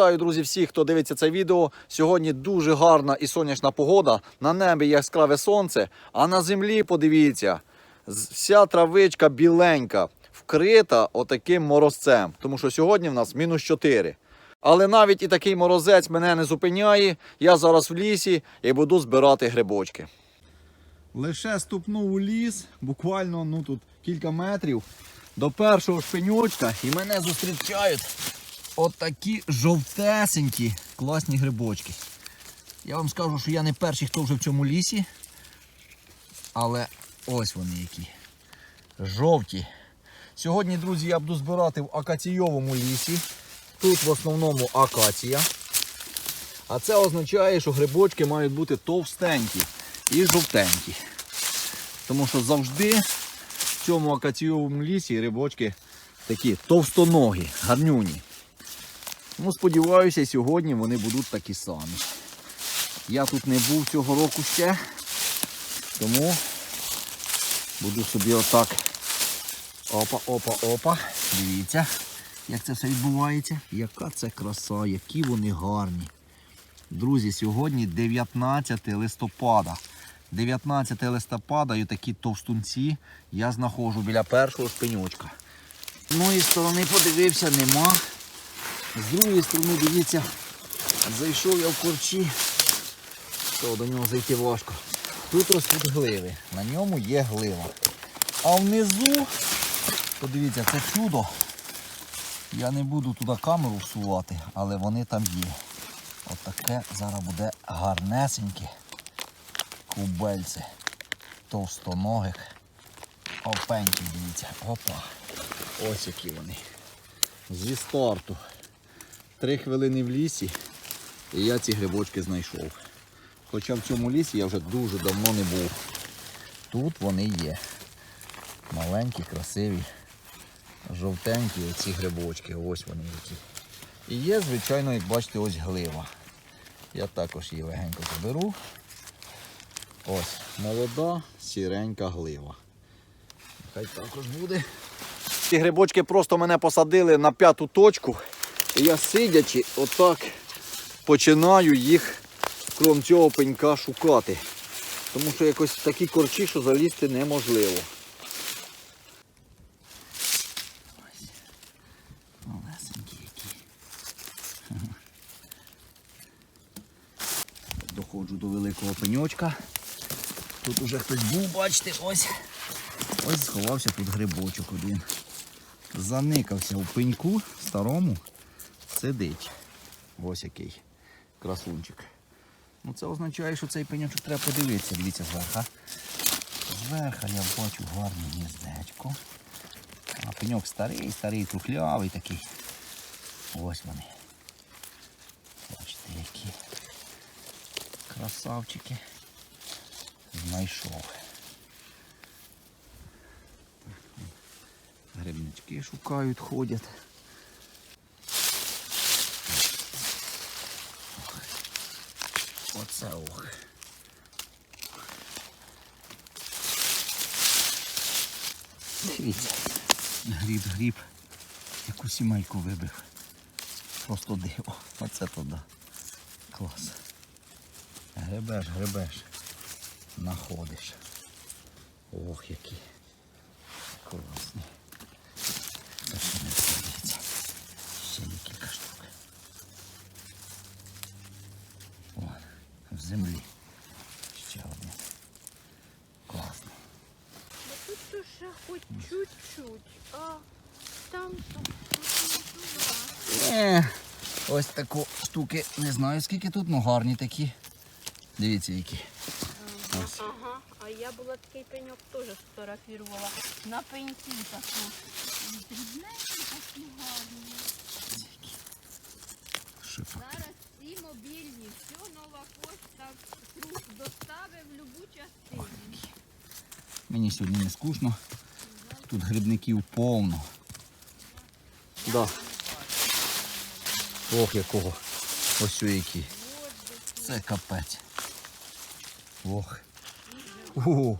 Вітаю, друзі, всіх, хто дивиться це відео. Сьогодні дуже гарна і сонячна погода. На небі яскраве сонце, а на землі, подивіться, вся травичка біленька, вкрита отаким морозцем. Тому що сьогодні в нас мінус 4. Але навіть і такий морозець мене не зупиняє. Я зараз в лісі і буду збирати грибочки. Лише ступнув у ліс, буквально ну тут кілька метрів до першого шпенючка, і мене зустрічають отакі жовтесенькі класні грибочки. Я вам скажу, що я не перший, хто вже в цьому лісі. Але ось вони які. Жовті. Сьогодні, друзі, я буду збирати в акаційовому лісі. Тут в основному акація. А це означає, що грибочки мають бути товстенькі і жовтенькі. Тому що завжди в цьому акаційовому лісі грибочки такі товстоногі, гарнюні. Ну, сподіваюся, сьогодні вони будуть такі самі. Я тут не був цього року ще, тому буду собі отак. Опа, опа, опа. Дивіться, як це все відбувається. Яка це краса, які вони гарні. Друзі, сьогодні 19 листопада. 19 листопада і такі товстунці я знаходжу біля першого шпенючка. З одної сторони подивився, нема. З другої сторони, дивіться, зайшов я в корчі, то до нього зайти важко. Тут ростуть гливи, на ньому є глива. А внизу, подивіться, це чудо. Я не буду туди камеру всувати, але вони там є. Отаке зараз буде гарнесеньке кубельце товстоногих. Опенькі, дивіться. Опа. Ось які вони. Зі старту. Три хвилини в лісі і я ці грибочки знайшов. Хоча в цьому лісі я вже дуже давно не був. Тут вони є. Маленькі, красиві, жовтенькі оці грибочки. Ось вони які. І є, звичайно, як бачите, ось глива. Я також її легенько заберу. Ось, молода, сіренька глива. Хай також буде. Ці грибочки просто мене посадили на п'яту точку. І я сидячи, отак починаю їх крім цього пенька шукати. Тому що якось такі корчі, що залізти неможливо. Малесенькі. Доходжу до великого пеньочка. Тут уже хтось був, бачите, ось. Ось сховався тут грибочок один. Заникався у пеньку старому, сидить. Ось який красунчик. Ну це означає, що цей пеньочок треба подивитися, дивіться зверха. Зверха я бачу гарне гніздечко. А пеньок старий, старий, трухлявий такий. Ось вони. Бачите, які красавчики. Знайшов. Грибнички шукають, ходять. Ох. Дивіться. Гріб, гріб. Яку сімейку вибив. Просто диво. Оце туди. Клас. Гребеш, гребеш. Находиш. Ох, які. Класні. Та ще не здається. Ще є кілька штук. О, в землі. Ще один. Класно. Ну тут ще хоч чуть-чуть, а там там. Е, ось штуки, не знаю скільки тут, ну гарні такі. Дивіться які. Ось. Ага, а я була такий пеньок теж сфотографувала. На пеньку таку. Дрібненькі такі гарні. Зараз всі мобільні, все нова пошта, круг доставив в любу частину. Мені сьогодні не скучно. Тут грибників повно. Да. Ох, якого. Ось які. Це капець. Ох. Полишала.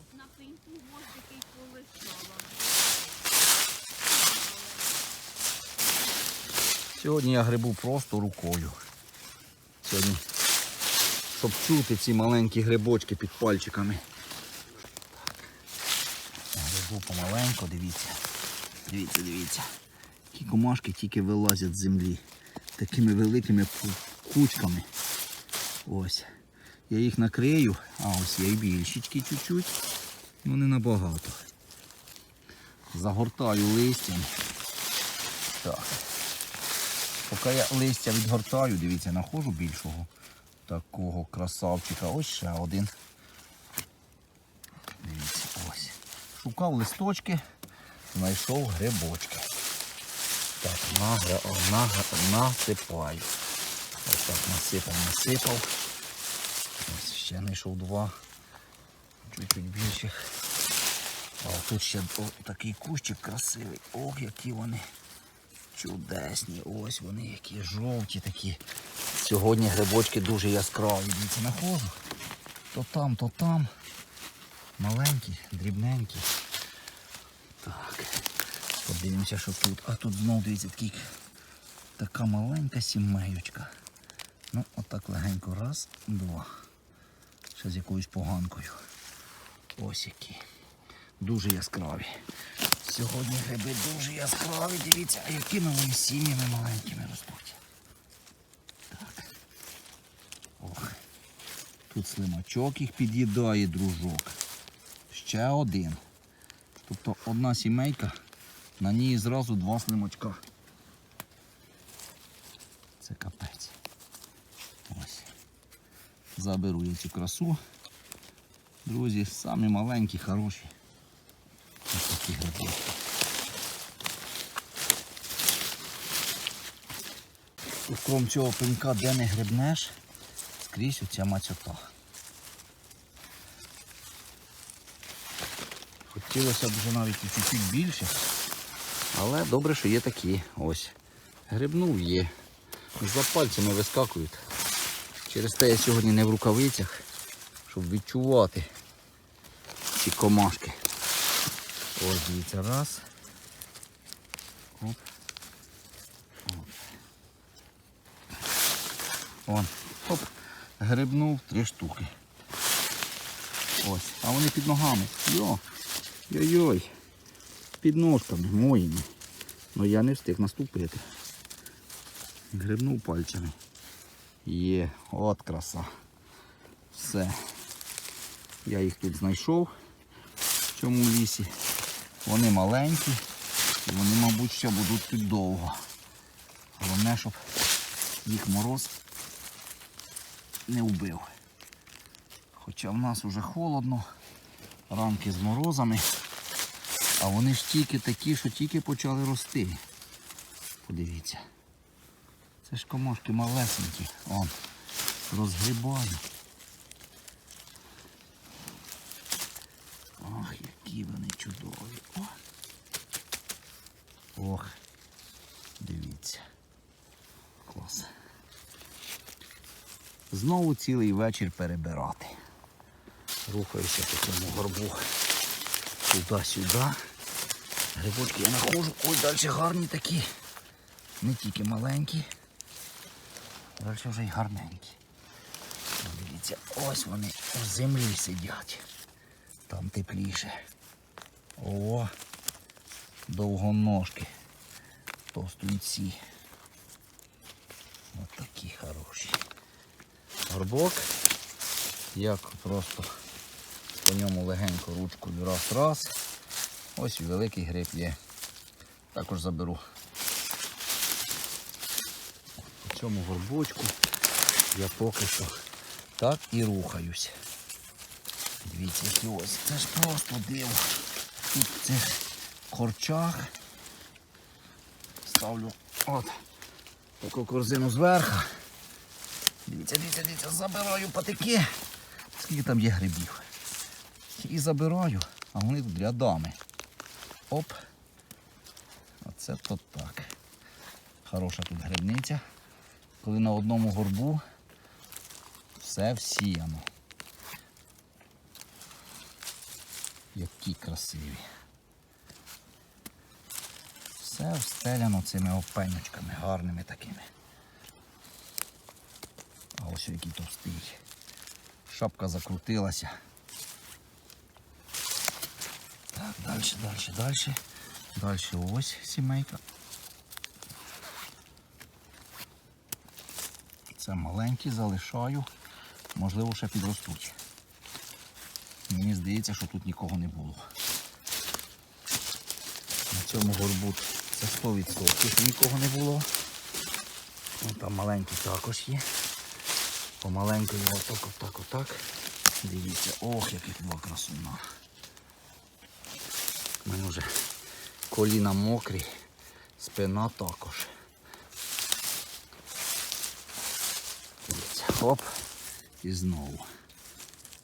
Сьогодні я грибу просто рукою. Сьогодні, щоб чути ці маленькі грибочки під пальчиками. Грибу помаленьку, дивіться. Дивіться, дивіться. Ті комашки тільки вилазять з землі. Такими великими кучками. Ось. Я їх накрию, а ось є і більшечки чуть-чуть. Ну не набагато. Загортаю листям. Так. Поки я листя відгортаю, дивіться, знаходжу більшого такого красавчика. Ось ще один. Дивіться, ось. Шукав листочки, знайшов грибочки. Так, награ, награ, насипаю. Ось так насипав, насипав. Ось ще знайшов два. Чуть-чуть більших. А тут ще такий кущик красивий. Ох, які вони чудесні. Ось вони, які жовті такі. Сьогодні грибочки дуже яскраві. Дивіться, знаходжу. То там, то там. Маленькі, дрібненькі. Так. Подивимося, що тут. А тут знову дивіться такий, така маленька сімеючка. Ну, отак легенько. Раз, два. Ще з якоюсь поганкою. Ось які. Дуже яскраві. Сьогодні гриби дуже яскраві. Дивіться, а якими вони сім'ями маленькими ростуть. Так. Ох. Тут слимачок їх під'їдає, дружок. Ще один. Тобто одна сімейка, на ній зразу два слимачка. Це капець. Ось. Заберу я цю красу. Друзі, самі маленькі, хороші. Ось такі гриби. Тут крім цього пенька, де не грибнеш, скрізь оця мацьота. Хотілося б вже навіть чуть-чуть більше. Але добре, що є такі. Ось. Грибнув є. За пальцями вискакують. Через те я сьогодні не в рукавицях, щоб відчувати ці комашки. Ось дивіться, раз. Оп. Оп. Вон. Оп. Грибнув три штуки. Ось. А вони під ногами. Йо. Йой-йой. Під ножками моїми. Ну я не встиг наступити. Грибнув пальцями. Є, от краса. Все. Я їх тут знайшов в цьому лісі. Вони маленькі і вони, мабуть, ще будуть тут довго. Головне, щоб їх мороз не вбив. Хоча в нас вже холодно, ранки з морозами, а вони ж тільки такі, що тільки почали рости. Подивіться. Це ж комашки малесенькі. Он, розгрібаю. Ох, які вони чудові. О. Ох, дивіться. Клас. Знову цілий вечір перебирати. Рухаюся по цьому горбу. Туди-сюди. Грибочки я знаходжу. Ой, далі гарні такі. Не тільки маленькі. Далі вже й гарненькі. Дивіться, ось вони в землі сидять. Там тепліше. О, довгоножки. Товстунці. Ось такі хороші. Горбок. Як просто по ньому легенько ручкою раз-раз. Ось і великий гриб є. Також заберу по цьому горбочку я поки що так і рухаюсь. Дивіться, які ось. Це ж просто диво. Тут в цих корчах ставлю от таку корзину зверху. Дивіться, дивіться, дивіться, забираю патики. Скільки там є грибів. І забираю, а вони тут рядами. Оп. Оце то так. Хороша тут грибниця. Коли на одному горбу все всіяно. Які красиві. Все встеляно цими опенючками, гарними такими. А ось який товстий. Шапка закрутилася. Так, далі, далі, далі. Далі ось сімейка. Це маленькі, залишаю. Можливо, ще підростуть. Мені здається, що тут нікого не було. На цьому горбу це 100%, нікого не було. Вон там маленький також є. Помаленьку його отак, отак, отак. Дивіться, ох, яких два красуна. У мене вже коліна мокрі, спина також. Дивіться, хоп. І знову.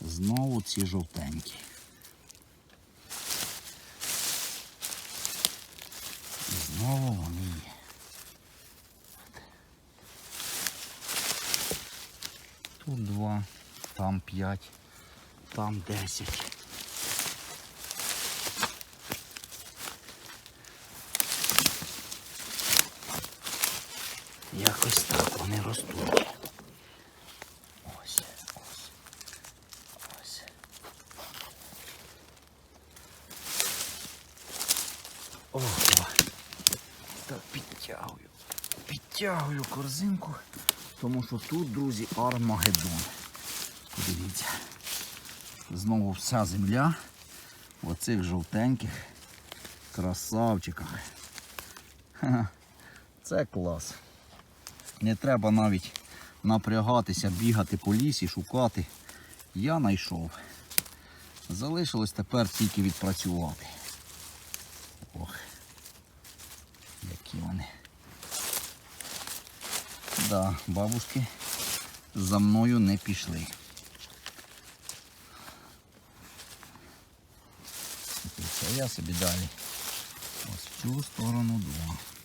Знову ці жовтенькі. І знову вони є. Тут два, там п'ять, там десять. Якось так вони ростуть. Ось, ось, ось. Ого. Так підтягую. Підтягую корзинку, тому що тут, друзі, Армагеддон. Дивіться. Знову вся земля в оцих жовтеньких красавчиках. Ха-ха. Це клас. Не треба навіть напрягатися, бігати по лісі, шукати. Я знайшов. Залишилось тепер тільки відпрацювати. Ох, які вони. Да, бабушки за мною не пішли. А я собі далі. Ось в цю сторону два.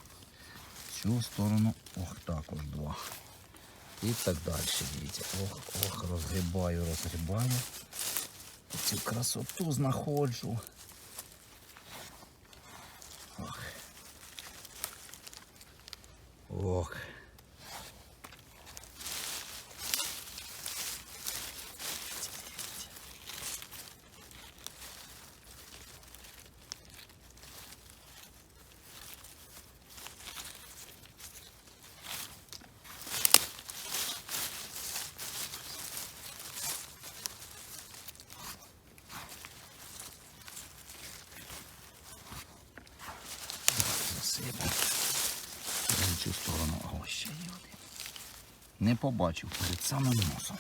В цю сторону, ох, також два. І так далі. Дивіться. Ох, ох, розгрібаю, розгрібаю. Цю красоту знаходжу. Ох. Ох. Не побачив перед самим носом.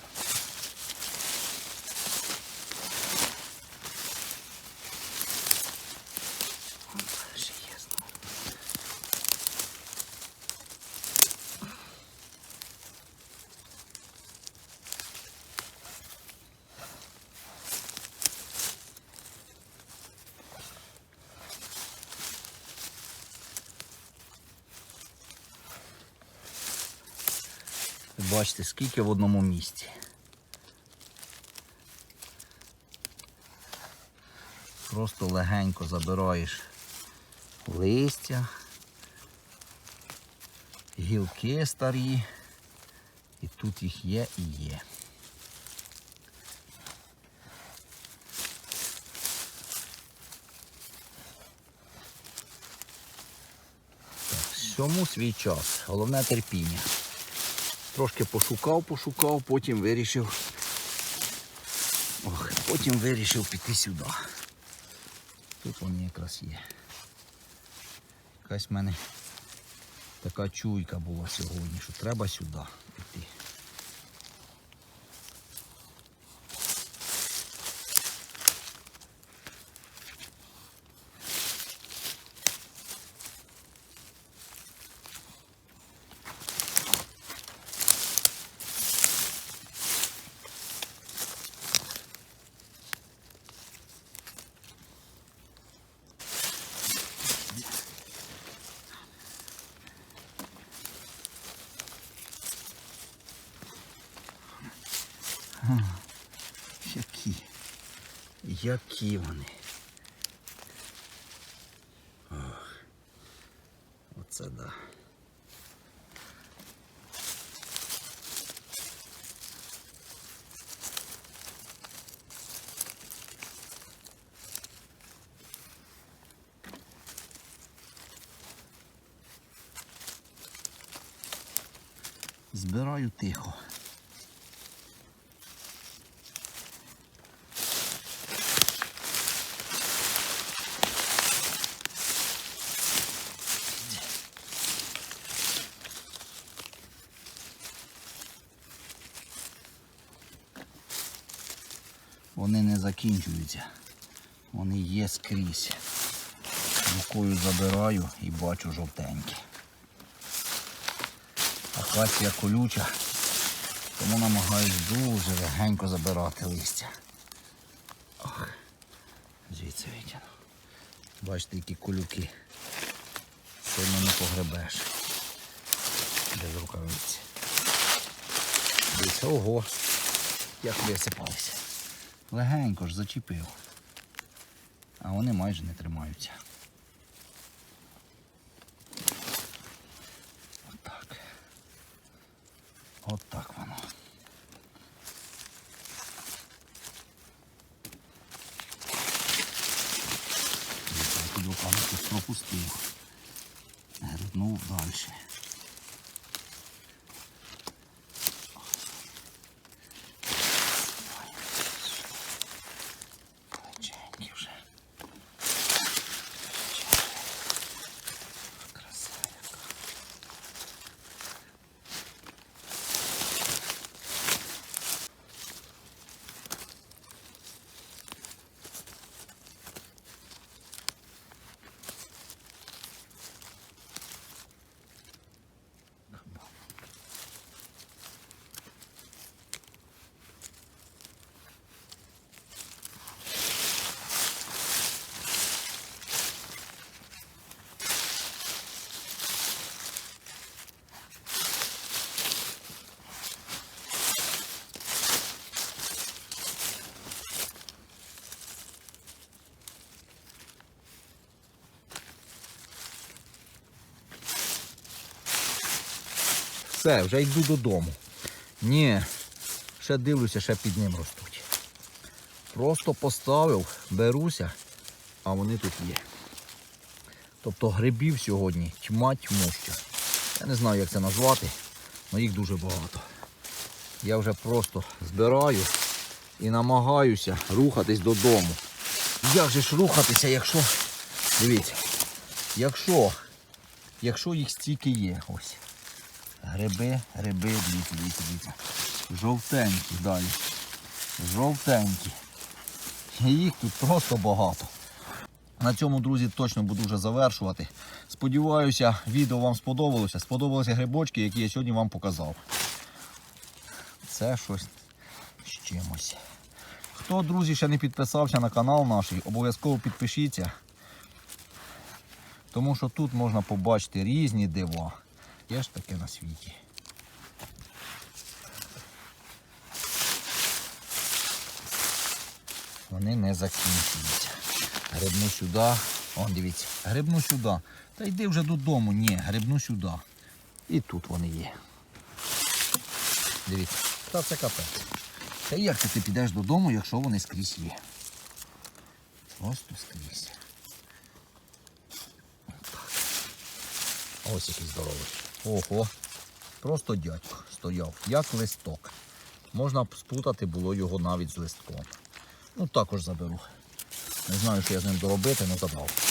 Бачите, скільки в одному місці. Просто легенько забираєш листя, гілки старі, і тут їх є і є. Всьому свій час. Головне терпіння. Трошки пошукав, пошукав, потім вирішив. Ох, потім вирішив піти сюди. Тут вони якраз є. Якась в мене така чуйка була сьогодні, що треба сюди піти. Які? Які вони? Ох. Оце да. Збираю тихо. Вони не закінчуються. Вони є скрізь. Рукою забираю і бачу жовтенькі. Акація колюча, тому намагаюсь дуже легенько забирати листя. Ох, звідси витягну. Бачите, які колюки. Сильно не погребеш. Без рукавиці. Ого, як висипалися. Легенько ж зачепив. А вони майже не тримаються. Отак. Отак воно. Дивіться, Під пропустив. Грибнув далі. Все, вже йду додому. Ні, ще дивлюся, ще під ним ростуть. Просто поставив, беруся, а вони тут є. Тобто грибів сьогодні тьма тьмуща. Я не знаю, як це назвати, але їх дуже багато. Я вже просто збираю і намагаюся рухатись додому. Як же ж рухатися, якщо. Дивіться, якщо, якщо їх стільки є, ось. Гриби, гриби, дивіться, дивіться, дивіться. Жовтенькі далі. Жовтенькі. Їх тут просто багато. На цьому, друзі, точно буду вже завершувати. Сподіваюся, відео вам сподобалося. Сподобалися грибочки, які я сьогодні вам показав. Це щось з чимось. Хто, друзі, ще не підписався на канал наш, обов'язково підпишіться. Тому що тут можна побачити різні дива. Є ж таке на світі. Вони не закінчуються. Грибну сюди. Вон, дивіться, грибну сюди. Та йди вже додому. Ні, грибну сюди. І тут вони є. Дивіться, та це капець. Та як ти підеш додому, якщо вони скрізь є? Просто скрізь. Ось який здоровий. Ого. Просто дядько стояв, як листок. Можна б сплутати було його навіть з листком. Ну також заберу. Не знаю, що я з ним доробити, але забрав.